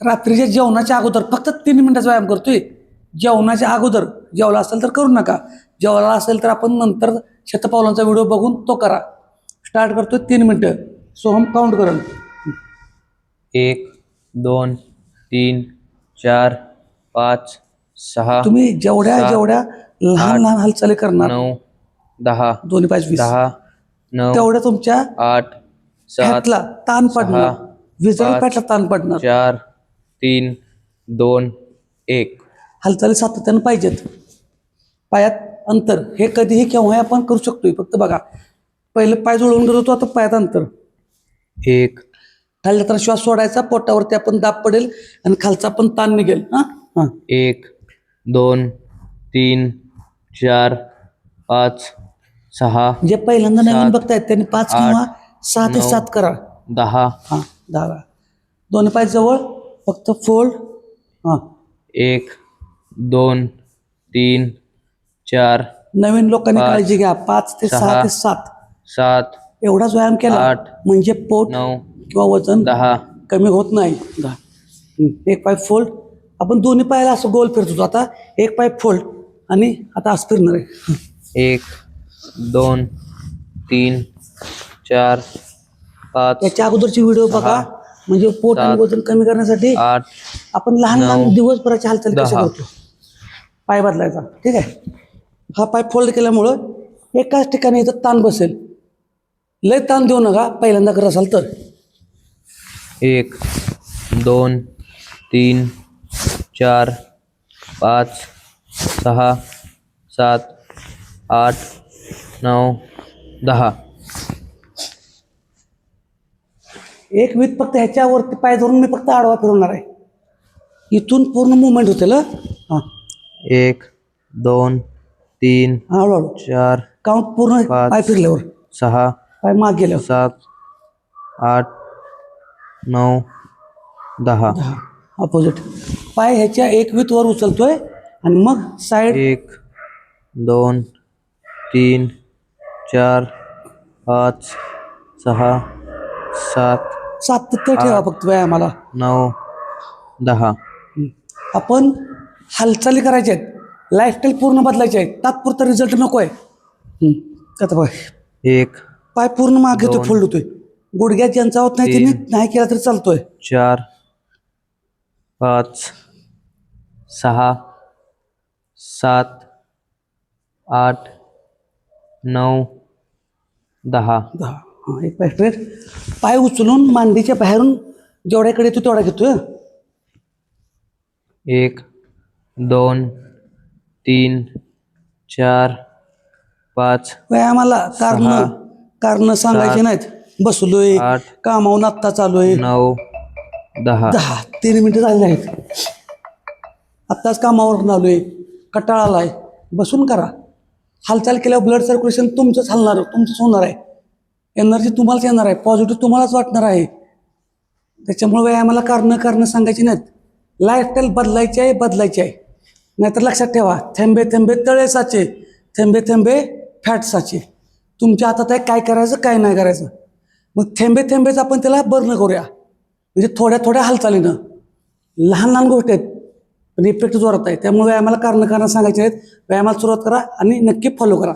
रात्रीच्या जेवणाच्या अगोदर फक्त तीन मिनिटाचा व्यायाम करतोय. जेवणाच्या अगोदर जेवला असेल तर करू नका. जेवला असेल तर आपण नंतर शतपावलांचा व्हिडिओ बघून तो करा. स्टार्ट करतोय तीन मिनिटं. सोहम काउंट करेल एक दोन तीन चार पाच सहा तुम्ही जेवढ्या सात, जेवढ्या लहान लहान हालचाली करणार नऊ दहा दोन्ही पाच वीस. दहा नऊ तेवढ्या तुमच्या आठ सात फॅटला ताण पडणार. पाच, फॅटला ताण पडणार. चार तीन दोन एक. हालचाली सातत्यानं पाहिजेत. पायात अंतर हे कधीही केव्हाही आपण करू शकतोय. फक्त बघा पहिलं पाय जुळवून घेत होतो आता पायात अंतर. एक. खाली जाताना श्वास सोडायचा पोटावरती आपण दाब पडेल आणि खालचा पण ताण निघेल. हा? हा. एक दोन तीन चार पाच सहा जे पहिल्यांदा नवीन सात, बघतायत त्यांनी पाच किंवा सहा ते नऊ. सात करा. दहा. हा दहा. दोन्ही पाय जवळ फक्त फोल्ड हा. एक दोन तीन चार नवीन लोकांनी पाच, काळजी घ्या. पाच ते सहा सहा, ते सात. सात एवढाच व्यायाम केला आठ, म्हणजे पोट नऊ किंवा वजन दहा. कमी होत नाही. दहा. एक पाय फोल्ड आपण दोन्ही पायाला असं गोल फिरत. होतो आता एक पाय फोल्ड आणि आता असं फिरणार आहे. एक दोन तीन चार पाच. याच्या अगोदरची व्हिडिओ बघा. म्हणजे पोट आणि वजन कमी करण्यासाठी आठ आपण लहान लहान दिवसभराची हालचाली कशा. करतो? पाय बदलायचा ठीक आहे? हा पाय फोल्ड केल्यामुळं एकाच ठिकाणी इथं ताण बसेल. लय ताण देऊ नका पहिल्यांदा करत असाल तर. एक दोन तीन चार पाच सहा सात आठ नऊ दहा. एक वीत फक्त ह्याच्यावरती पाय धरून मी फक्त आडवा फिरवणार आहे. इथून पूर्ण मुवमेंट होते ना हां. एक दोन तीन हळूहळू चार काउंट पूर्ण पाच. पाय फिरल्यावर. सहा पाय माग गेल्यावर. सात आठ नऊ दहा. दहा. अपोजिट पाय ह्याच्या एक वीत वर उचलतोय आणि मग साईड एक दोन तीन चार पाच सहा सात. सातत्य ठेवा फक्त व्यायामाला नऊ दहा. आपण हालचाली करायच्या आहेत. लाईफस्टाईल पूर्ण बदलायची आहे तात्पुरता रिझल्ट नको आहे आता बघ. एक पाय पूर्ण मागे येतोय दोन. फोल्ड होतोय. गुडघ्यात ज्यांचा होत नाही त्यांनी तीन. नाही केला तरी चालतोय. चार पाच सहा सात आठ नऊ दहा. दहा. हां एक पाय स्ट्रेट पाय उचलून मांडीच्या बाहेरून जेवढ्याकडे येतो तेवढा घेतोय हं. एक दोन तीन चार पाच व्यायामाला कारण सहा, कारण सांगायचे सात, नाहीत. बसलोय आठ, कामावून आत्ता चालू आहे नऊ दहा. दहा तीन मिनिटं झालेली आहेत आत्ताच कामावर आलोय. कटाळा आलाय बसून करा. हालचाल केल्यावर ब्लड सर्क्युलेशन तुमचंच हलणार तुमचंच होणार आहे. एनर्जी तुम्हालाच येणार आहे. पॉझिटिव्ह तुम्हालाच वाटणार आहे. त्याच्यामुळे व्यायामाला कारणं कारणं सांगायची नाहीत. लाईफस्टाईल बदलायची आहे बदलायची आहे. नाहीतर लक्षात ठेवा थेंबे थेंबे तळे साचे थेंबे थेंबे फॅट साचे. तुमच्या हातात आहे काय करायचं काय नाही करायचं. मग थेंबे थेंबेच आपण त्याला बर्न करूया. म्हणजे थोड्या थोड्या हालचालीनं. लहान लहान गोष्टी आहेत पण इफेक्ट जोरात आहे. त्यामुळे व्यायामाला कारणं कारणं सांगायचे आहेत व्यायामाला सुरुवात करा आणि नक्की फॉलो करा.